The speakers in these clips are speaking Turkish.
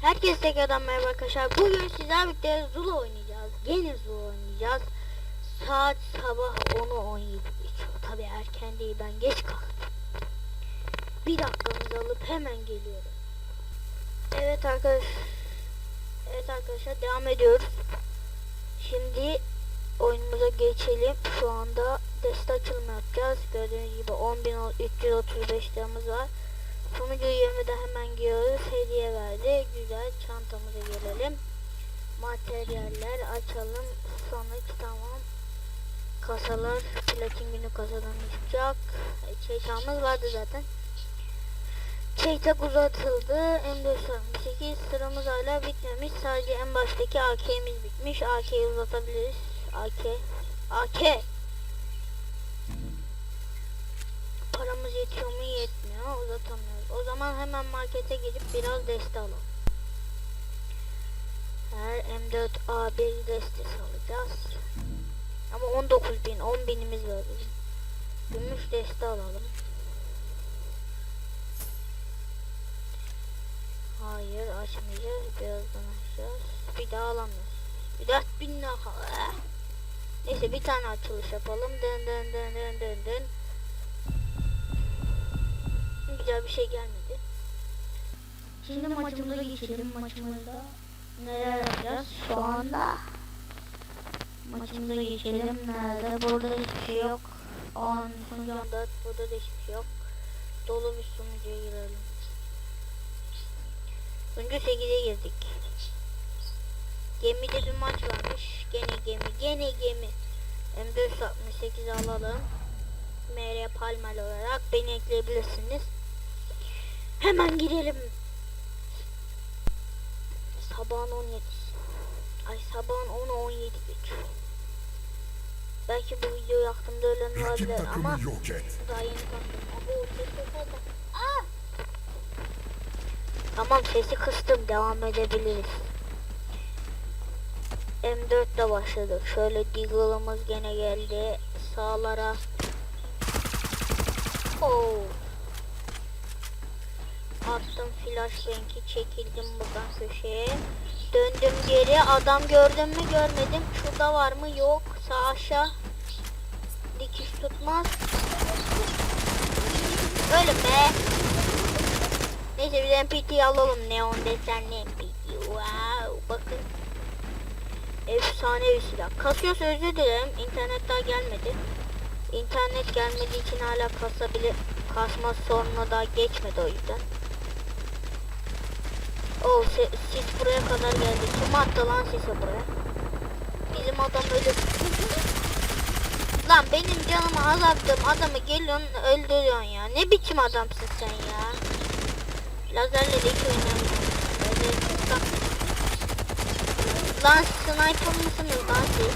Herkese tekrardan merhaba arkadaşlar. Bugün sizlerle birlikte Zula oynayacağız. Gene Zula oynayacağız. Saat sabah 10'u 17 geçiyor. Tabi erken değil ben geç kalktım. Bir dakikamızı alıp hemen geliyorum. Evet arkadaş. Evet arkadaşlar devam ediyoruz. Şimdi oyunumuza geçelim. Şu anda deste açılımı yapacağız. Gördüğünüz gibi 10.335 liramız var. Sonucu 20'de hemen giriyoruz. Hediye verdi. Güzel. Çantamıza gelelim. Materyaller açalım. Sonuç tamam. Kasalar platin günü kasadan çıkacak. E, Çeyçağımız vardı zaten. Çeytak uzatıldı. M468 sıramız hala bitmemiş. Sadece en baştaki AK'miz bitmiş. AK'yi uzatabiliriz. AK. AK. Paramız yetiyor mu yetmiyor. Uzatamıyoruz. O zaman hemen markete gidip biraz deste alalım. Her M4A1 destesi alacağız. Ama 19 bin, 10 binimiz var. Gümüş deste alalım. Hayır açmayacağız. Birazdan açacağız. Bir daha alamıyoruz. Bir 4 bin daha. Ah! Neyse bir tane açılış yapalım. Dön dön dön dön dön dön. Güzel bir şey gelmedi. Şimdi maçımıza geçelim. Maçımızda neler yapacağız şu anda? Maçımıza geçelim. Nerede? Burada hiçbir şey yok. 10 sunucu 14. Burada da hiçbir şey yok. Dolu bir sunucuya girelim. Sunucu 8'e girdik. Gemide bir maç varmış. Gene gemi. Gene gemi. M468 alalım. MR Palmal olarak beni ekleyebilirsiniz. Hemen girelim. Sabahın 17. Ay sabahın 10'u 17 geçiyor. Belki bu videoyu aklımda ölen olabilir ama daha yeni kalktım. Abo! Tamam sesi kıstım devam edebiliriz. M4 ile başladık. Şöyle Deagle'ımız gene geldi. Sağlara. Oo. Attım flashbang'i çekildim buradan köşeye. Döndüm geri. Adam gördüm mü görmedim. Şurada var mı? Yok. Sağ aşağı. Dikiş tutmaz. Ölüm be. Neyse biz MPT'yi alalım. Neon desenli MPT. Wow. Bakın. Efsane bir silah. Kasıyorsa özür dilerim. İnternet daha gelmedi. İnternet gelmediği için hala kasabilir. Kasma sorunu daha geçmedi o yüzden. O sis buraya kadar geldi. Kim attı lan sisi buraya? Bizim adam öldü. Lan benim canımı azalttığım adamı geliyorsun öldürüyorsun ya. Ne biçim adamsın sen ya? Lazerle de hiç oynamıyorum. Lazer bak. Lan sniper mısınız lan siz?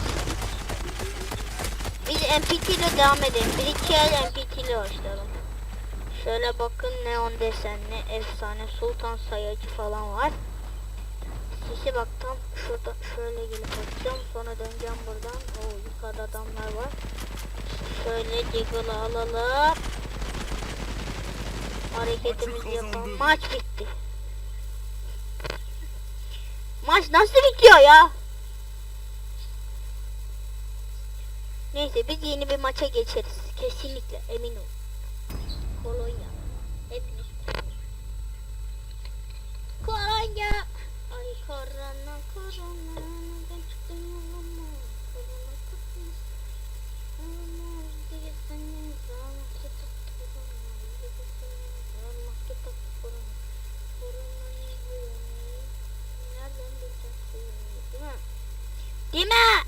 Biz MPT ile devam edelim. Bir iki el MPT ile başlayalım. Şöyle bakın neon desenli efsane sultan sayacı falan var. Sisi bak tam şurada şöyle gelip bakacağım sonra döneceğim buradan. Oo yukarıda adamlar var. Şöyle Deagle'ı alalım. Hareketimizi yapalım. Maç bitti. Maç nasıl bitiyor ya? Neyse biz yeni bir maça geçeriz. Kesinlikle emin ol. Kolonya. Hepiniz Kolonya. Ay korona korona. Değil mi?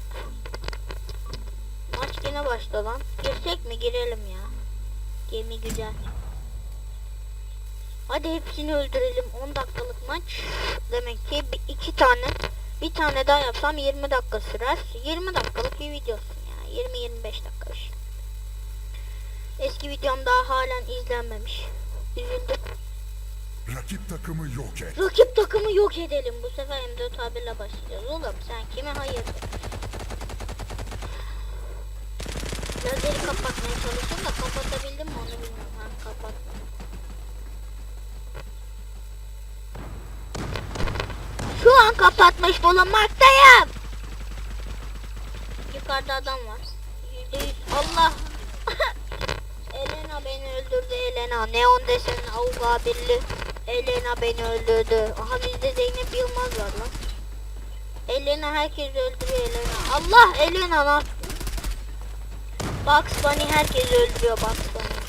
Maç gene başladı lan. Girsek mi? Girelim ya. Gemi güzel. Hadi hepsini öldürelim. 10 dakikalık maç. Demek ki iki tane bir tane daha yapsam 20 dakika sürer. 20 dakikalık bir videosun ya. 20-25 dakika. Eski videom daha halen izlenmemiş. Üzüldüm. Rakip takımı yok et. Rakip takımı yok edelim. Bu sefer M4 abiyle başlayacağız. Oğlum sen kime hayır? çalışıyorum da kapatabildim mi onu bilmiyorum. Ha kapat. Şu an kapatmış bulunmaktayım. Yukarıda adam var. Allah. Elena beni öldürdü Elena. Neon desenin avuga birli. Elena beni öldürdü. Aha bizde Zeynep Yılmaz var lan. Elena herkes öldürüyor Elena. Allah Elena lan. Bugs Bunny herkes öldürüyor Bugs Bunny.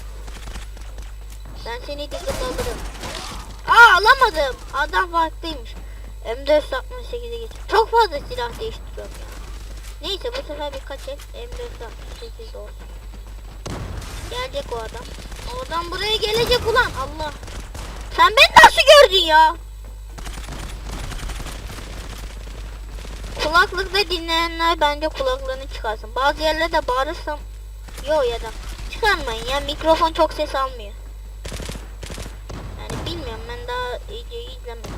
Ben seni diggle alırım. Aa alamadım. Adam farklıymış. M468'e geç. Çok fazla silah değiştiriyorum ya. Neyse bu sefer birkaç el M468 olsun. Gelecek o adam. O adam buraya gelecek ulan. Allah. Sen beni nasıl gördün ya? Kulaklıkla dinleyenler bence kulaklarını çıkarsın. Bazı yerlerde bağırırsam yo ya da çıkarmayın ya mikrofon çok ses almıyor. Yani bilmiyorum ben daha videoyu izlemedim.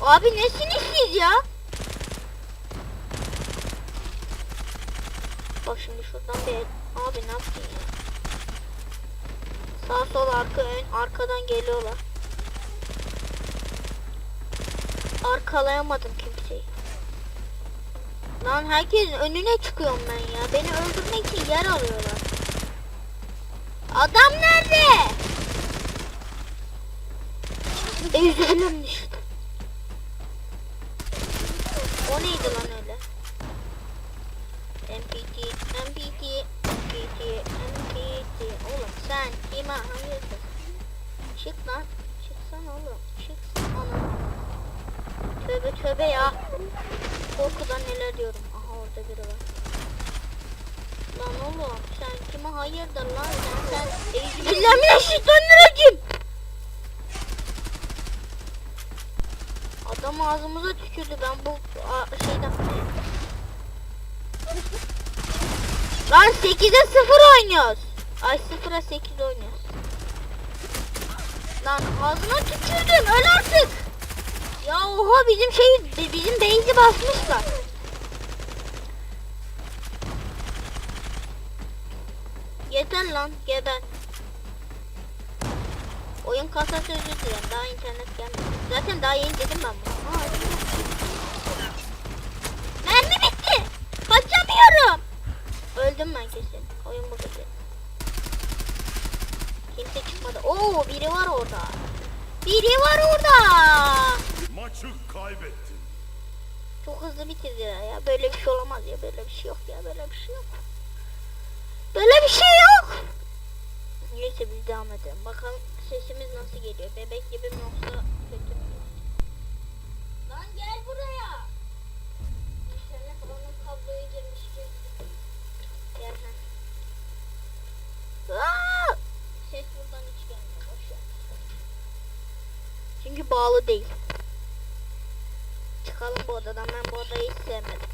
Abi nesiniz siz ya? Bak şimdi şuradan bir abi ne yaptın ya? Sağ sol arka ön arkadan geliyorlar. Arkalayamadım kimseyi. Lan herkesin önüne çıkıyorum ben ya. Beni öldürmek için yer arıyorlar. Adam nerede? Üzülüm düştü. O neydi lan öyle? MPT, MPT, MPT, MPT. Oğlum kime hayırdır? Çık lan. Çıksana oğlum. Çıksana. Tövbe tövbe ya. Korkudan neler diyorum. Aha orada biri var. Lan oğlum sen kime hayırdır lan sen sen Bismillahirrahmanirrahim. Adam ağzımıza tükürdü ben bu şeyden Lan 8'e 0 oynuyoruz. Ay 0'a 8 oynuyoruz. Lan ağzına tükürdün öl artık. Ya oha bizim şey bi- bizim base'i basmışlar. Yeter lan geber. Oyun kasası özür dilerim. Daha internet gelmedi. Zaten daha yeni dedim ben bunu. Mermi bitti. Kaçamıyorum. Öldüm ben kesin. Oyun bu kesin. Kimse çıkmadı. Oo biri var orada. Biri var orada. Maçı kaybettin. Çok hızlı bitirdiler ya. Böyle bir şey olamaz ya. Böyle bir şey yok ya. Böyle bir şey yok. Böyle bir şey yok. Neyse biz devam edelim. Bakalım sesimiz nasıl geliyor. Bebek gibi mi yoksa kötü mü? Lan gel buraya. İnternet onun kabloya girmiş gibi. Gel ha. Aa! Ses buradan hiç gelmiyor. Boş ver. Çünkü bağlı değil. Çıkalım bu odadan. Ben bu odayı hiç sevmedim.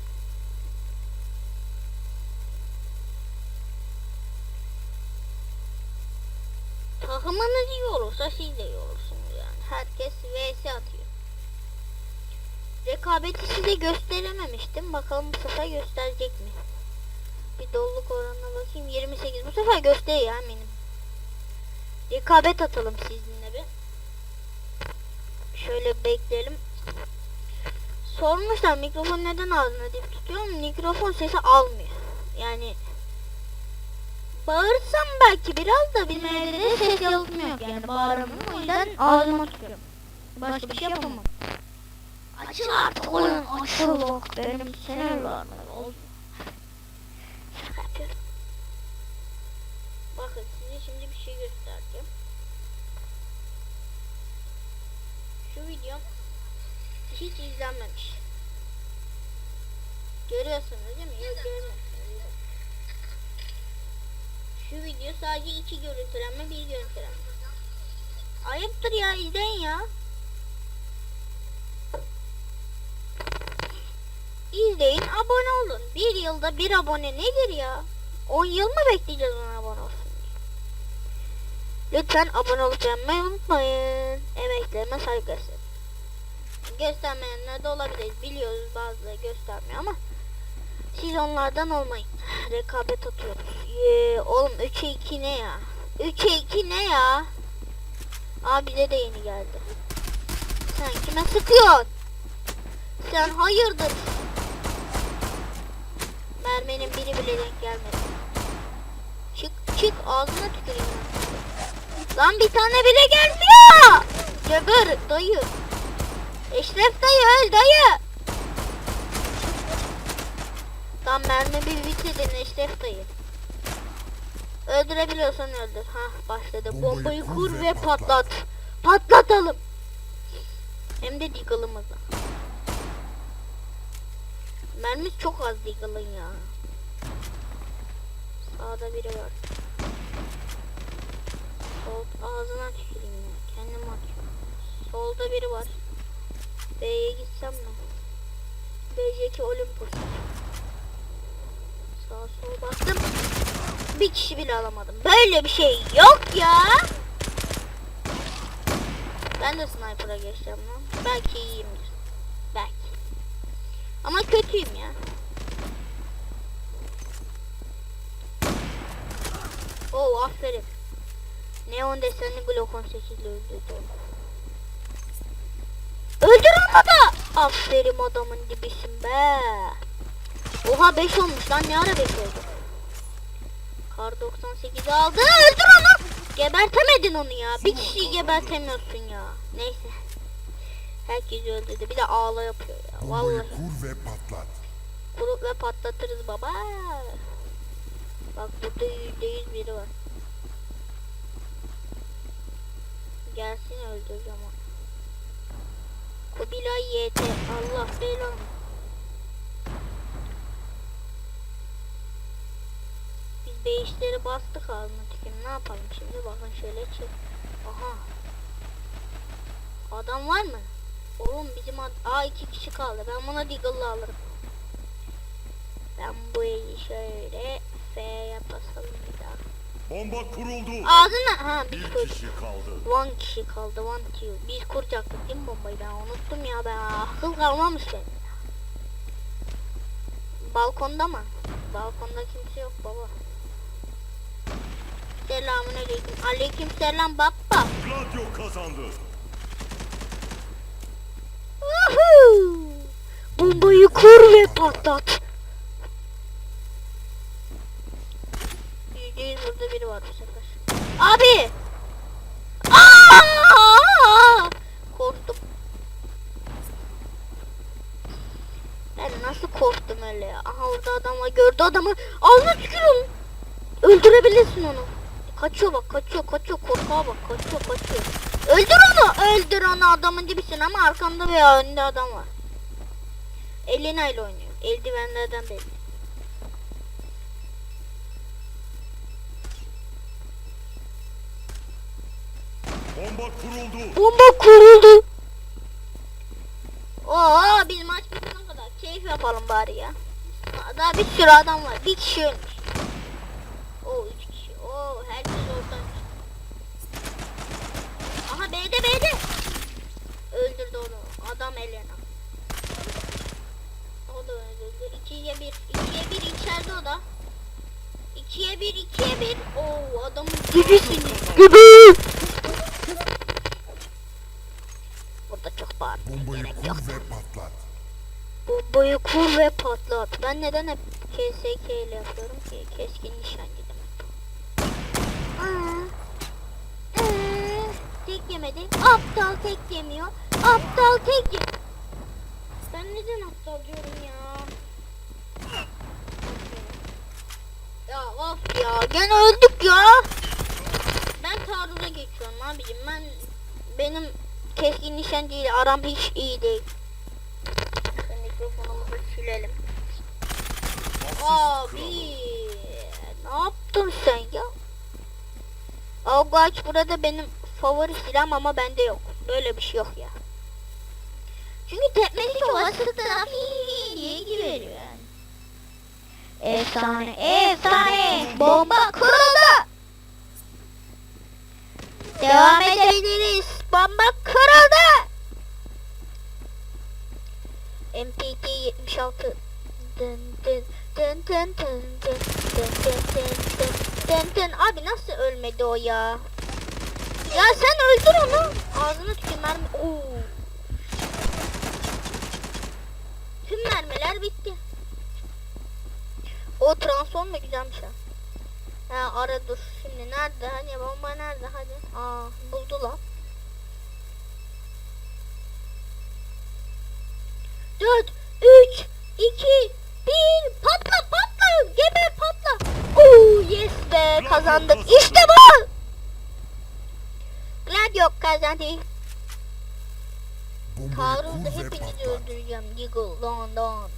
Takımınız iyi olursa siz de iyi olursunuz yani. Herkes vs atıyor. Rekabeti size gösterememiştim. Bakalım bu sefer gösterecek mi? Bir doluluk oranına bakayım. 28. Bu sefer gösteriyor eminim. Rekabet atalım sizinle bir. Şöyle bekleyelim. Sormuşlar mikrofon neden ağzına dip tutuyorum. Mikrofon sesi almıyor. Yani bağırsam belki biraz da bizim evde de ses yalıtmıyor. Yani bağıramıyorum. O yüzden ağzıma tutuyorum. Başka bir şey yapamam. Açıl artık oyun açıl bak. Benim sinirlerim oldu. Şaka yapıyorum. Bakın size şimdi bir şey göstereceğim. Şu videom hiç izlenmemiş. Görüyorsunuz değil mi? Yok görmüyorsunuz. Şu video sadece iki görüntülenme, bir görüntülenme. Ayıptır ya izleyin ya. İzleyin, abone olun. Bir yılda bir abone nedir ya? 10 yıl mı bekleyeceğiz ona abone olsun diye? Lütfen abone beğenmeyi unutmayın. Emeklerime saygı gösterin. Göstermeyenler de olabilir. Biliyoruz bazıları göstermiyor ama siz onlardan olmayın. rekabet atıyoruz. Yee, oğlum 3'e 2 ne ya? 3'e 2 ne ya? Aa bize de yeni geldi. Sen kime sıkıyorsun? Sen hayırdır? Merminin biri bile denk gelmedi. Çık çık ağzına tüküreyim. Lan bir tane bile gelmiyor. Geber dayı. Eşref dayı öl dayı. Tam mermi bir bitirdin Eşref dayı. Öldürebiliyorsan öldür. Ha başladı. Bombayı kur ve patlat. Patlatalım. Hem de Deagle'ımızla. Mermimiz çok az Deagle'ın ya. Sağda biri var. Sol ağzına tüküreyim ya. Kendim atıyorum. Solda biri var. B'ye gitsem mi? B'deki Olympus. Sağ sol baktım. Bir kişi bile alamadım. Böyle bir şey yok ya. Ben de sniper'a geçeceğim lan. Belki iyiyimdir. Belki. Ama kötüyüm ya. Oo aferin. Neon desenli Glock 18 ile öldürdü. Da. Aferin adamın dibisin be. Oha 5 olmuş lan ne ara 5 oldu. Kar 98'i aldı. Öldür onu. Gebertemedin onu ya. Bir kişiyi gebertemiyorsun ya. Neyse. Herkes öldürdü. Bir de ağla yapıyor ya. Vallahi. kur ve patlat. Kurup ve patlatırız baba. Bak burada yüzde yüz biri var. Gelsin öldüreceğim onu. Kubilay YT. Allah belanı. Biz beyişleri bastık ağzına tükürüm. Ne yapalım şimdi? Bakın şöyle çık. Aha. Adam var mı? Oğlum bizim ad Aa iki kişi kaldı. Ben buna Deagle'la alırım. Ben bu eli şöyle F'ye basalım bir. Bomba kuruldu. Ağzına ha Bir kur. kişi kaldı. One kişi kaldı one two. Biz kuracaktık değil mi bombayı ben unuttum ya ben akıl kalmamış benim. Balkonda mı? Balkonda kimse yok baba. Selamun aleyküm. Aleyküm selam baba. Gladio kazandı. Woohoo! Bombayı kur ve patlat. Burada biri var bu sefer. Abi! Aa! Korktum. Ben nasıl korktum öyle ya? Aha orada adam var. Gördü adamı. Alnına tükürün. Öldürebilirsin onu. Kaçıyor bak kaçıyor kaçıyor korkağa bak kaçıyor kaçıyor. Öldür onu öldür onu adamın dibisin ama arkanda veya önünde adam var. Elina ile oynuyor. Eldivenlerden belli. Bomba kuruldu. Bomba kuruldu. Oo biz maç bitene kadar keyif yapalım bari ya. Daha bir sürü adam var. Bir kişi ölmüş. Oo üç kişi. Oo herkes oradan. Aha B'de B'de. Öldürdü onu. Adam Elena. O da öldürdü. İkiye bir. İkiye bir içeride o da. İkiye bir, ikiye bir. Oo adamın gibisiniz. Gibi. Burada çok bağırmaya Bombayı kur ve patlat. Bombayı kur ve patlat. Ben neden hep KSK ile yapıyorum ki? Keskin nişancı demek. Aa, tek yemedi. Aptal tek yemiyor. Aptal tek ye... Ben neden aptal diyorum ya? Ya of ya gene öldük ya. Ben taarruza geçiyorum abicim. Ben benim keskin nişancı ile aram hiç iyi değil. Şu mikrofonumuzu silelim. Abi ne yaptın sen ya? Avgaç burada benim favori silahım ama bende yok. Böyle bir şey yok ya. Çünkü tepmesi taraf diye giriyor yani. Efsane, efsane. Bomba kırıldı. Devam edebiliriz. Bomba kırıldı. MPT 76 dın dın tın tın tın tın tın tın tın tın tın. Abi nasıl ölmedi o ya? Ya sen öldür onu. Ağzına tükür mermi. Oo. Tüm mermiler bitti. O transform da güzelmiş ha. Ha ara dur. Şimdi nerede? Hani bomba nerede? Hadi. Aa buldu lan. 4, 3, 2, 1. Patla patla. Geber patla. Oo yes be kazandık. İşte bu. Gladio kazandı. Kavrulda hepinizi öldüreceğim. Giggle, don don.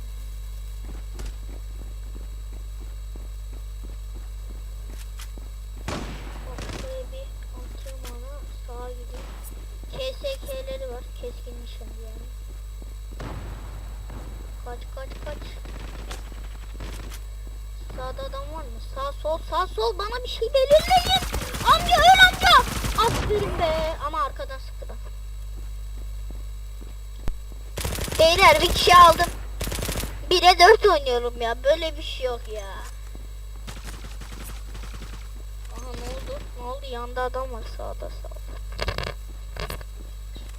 KSK'leri var. Keskin nişan yani. Kaç kaç kaç. Sağda adam var mı? Sağ sol sağ sol bana bir şey belirleyin. Amca öl amca. Aferin be. Ama arkadan sıktı bak. Beyler bir kişi aldım. 1'e 4 oynuyorum ya. Böyle bir şey yok ya. Aha ne oldu? Ne oldu? Yanda adam var sağda sağda.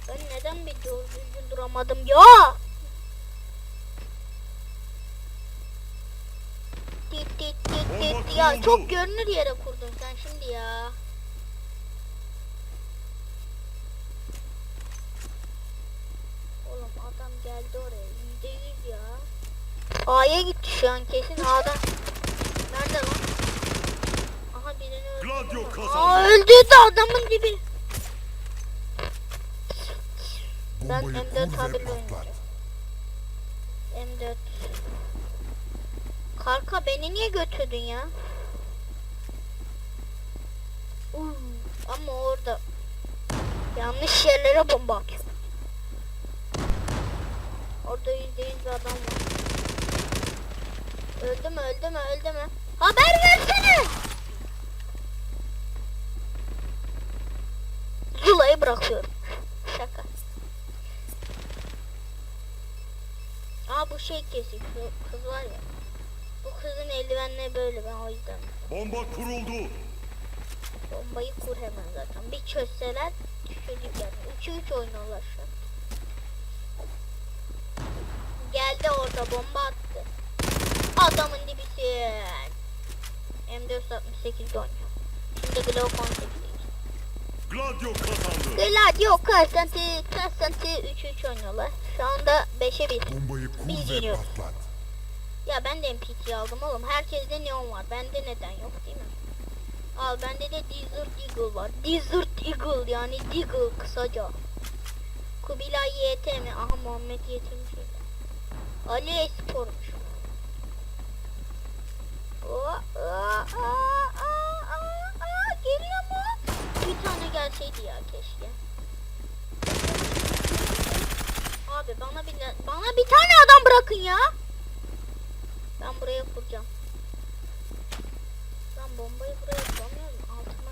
Ben neden bir düzgün duramadım ya? Ya çok görünür yere kurdun sen şimdi ya. Oğlum adam geldi oraya. Yüzde yüz ya. A'ya gitti şu an kesin A'dan. Nerede lan? Aha birini öldürdü. Aa öldürdü adamın dibi. Ben Bombayı M4 kur ve tabirle patlat. oynayacağım. M4. Karka beni niye götürdün ya? Uuu, ama orada yanlış yerlere bomba atıyor. Orada yüzde yüz bir adam var. Öldü mü öldü mü öldü mü? Haber versene! Zula'yı bırakıyorum. Şaka. Aa bu şey kesik. Kız var ya. Bu kızın eldivenleri böyle ben o yüzden. Bomba kuruldu. Bombayı kur hemen zaten. Bir çözseler çocuk yani. 3'ü 3 oynuyorlar şu an. Geldi orada bomba attı. Adamın dibisi. M468 oynuyor. Şimdi Glock 18. Gladio kazandı. Gladio Kasanti, Kasanti 3-3 oynuyorlar. Şu anda 5'e 1. Bombayı Biz kur ve yeniyoruz. patlat. Ya ben de MPT aldım oğlum. Herkeste neon var. Bende neden yok değil mi? Al bende de Desert Eagle var. Desert Eagle yani Deagle kısaca. Kubilay YT mi? Aha Muhammed öyle. Ali Espor'muş. Geliyor mu? Bir tane gelseydi ya keşke. Abi bana bir bana bir tane adam bırakın ya. Ben buraya kuracağım. Ben bombayı buraya kuramıyorum. Altıma.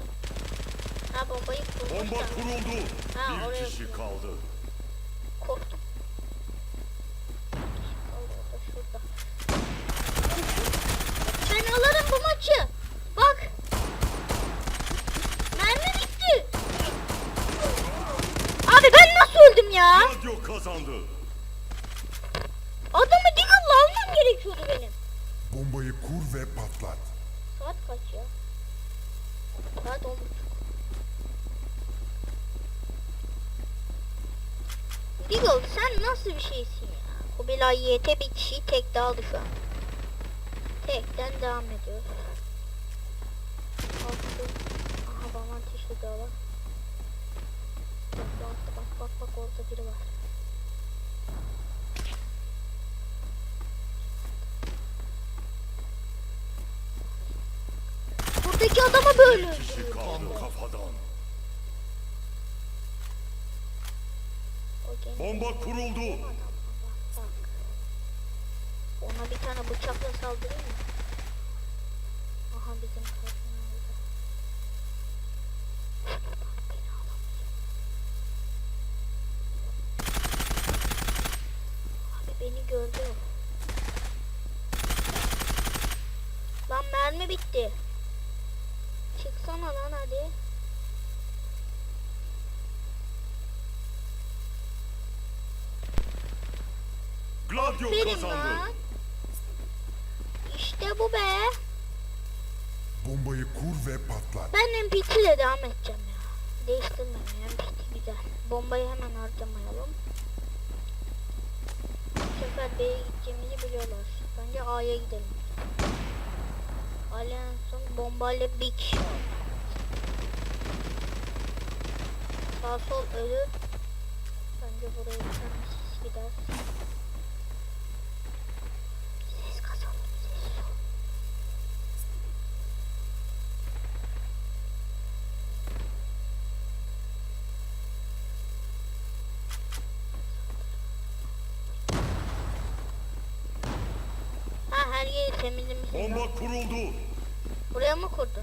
Ha bombayı Bomba kurmuşlar. kuruldu. Ha, oraya Bir kişi kuruldu. kaldı. Korktum. Al orada şurada. Ben alırım bu maçı. Bak. Mermi bitti. Abi ben nasıl öldüm ya? Gladio kazandı. Adamı Deagle'la almam gerekiyordu benim. Bombayı kur ve patlat. Saat kaç ya? Saat 10 Deagle sen nasıl bir şeysin ya? Kubilay YT bir kişiyi tek dağıldı şu an. Tekten devam ediyoruz. Altı. Aha bana ateş ediyorlar. Bak bak bak bak bak orada biri var. Buradaki adama böyle öldürüyor. kaldı kafadan. O gene- Bomba kuruldu. Ona bir tane bıçakla saldırayım mı? Aha bizim kadın aldı. Bak beni alamıyor. Abi beni gördü. o. mermi bitti. Çıksana lan hadi. Gladio Aferin kazandı. lan. İşte bu be. Bombayı kur ve patlat. Ben MPT ile devam edeceğim ya. Değiştirmem ya. MPT güzel. Bombayı hemen harcamayalım. Bu sefer B'ye gideceğimizi biliyorlar. Bence A'ya gidelim. Alliance'ın bombayla bir kişi. Sağ sol ölü. Bence buraya gider. Lan. Bomba kuruldu. Buraya mı kurdun?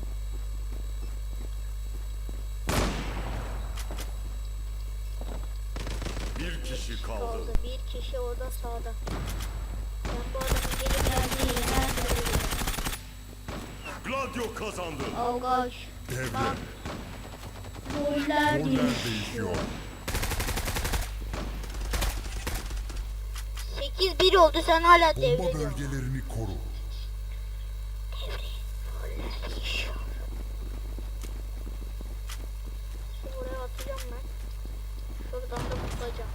Bir kişi kaldı. Kaldı. Bir kişi orada sağda. Ben bu adamın geri geldiğini nerede Gladio kazandı. Oh gosh. Devre. Roller Roller değişiyor. 8-1 oldu sen hala Bomba devrediyorsun. bölgelerini koru. Devre. Roller değişiyor. Şu buraya atacağım ben. Tutacağım.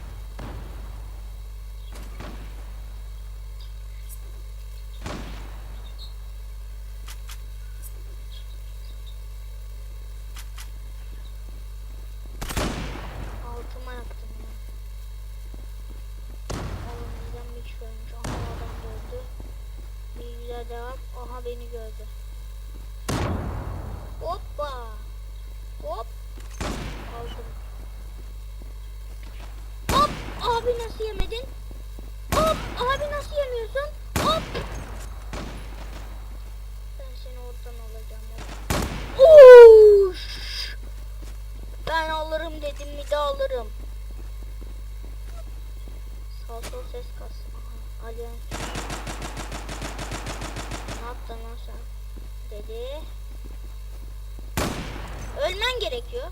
Altıma yaptım ya. Oğlum bir kişi ölmüş. Aha adam da öldü. Bir güzel devam. Aha beni gördü. Hoppa. Hop. Aldım. Hop. Abi nasıl yemedin? Hop. Abi nasıl yemiyorsun? Hop. Ben seni oradan alacağım. hop. Uş. Ben alırım dedim mi de alırım. Sağ sol ses kas. Allianz. Ne yaptın lan sen? Dedi. Ölmen gerekiyor.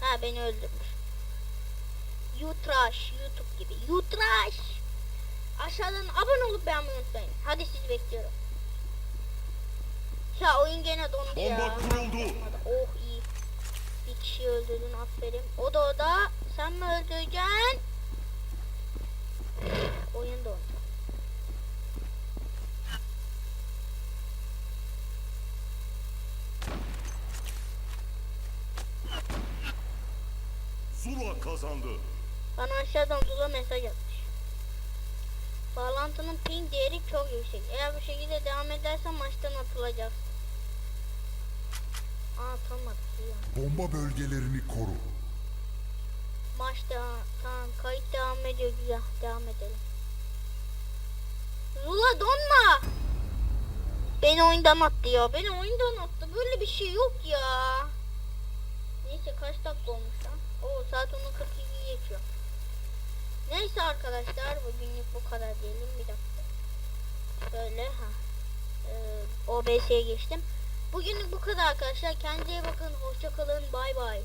Ha beni öldürmüş. You trash. YouTube gibi. You trash. Aşağıdan abone olup beğenmeyi unutmayın. Hadi sizi bekliyorum. Ya oyun gene dondu ya. Bomba kuruldu. Oh iyi. Bir kişi öldürdün aferin. O da o da. Sen mi öldüreceksin? Zula kazandı. Bana aşağıdan Zula mesaj atmış. Bağlantının ping değeri çok yüksek. Eğer bu şekilde devam edersen maçtan atılacaksın. Aa atılmadık iyi. Bomba bölgelerini koru. Maç devam. Tamam kayıt devam ediyor güzel. Devam edelim. Zula donma. Beni oyundan attı ya. Beni oyundan attı. Böyle bir şey yok ya. Neyse kaç dakika olmuş lan? Oo saat 10'u 42 geçiyor. Neyse arkadaşlar bugünlük bu kadar diyelim. Bir dakika. Böyle ha. Ee, OBS'ye geçtim. Bugünlük bu kadar arkadaşlar. Kendinize iyi bakın. Hoşça kalın. Bay bay.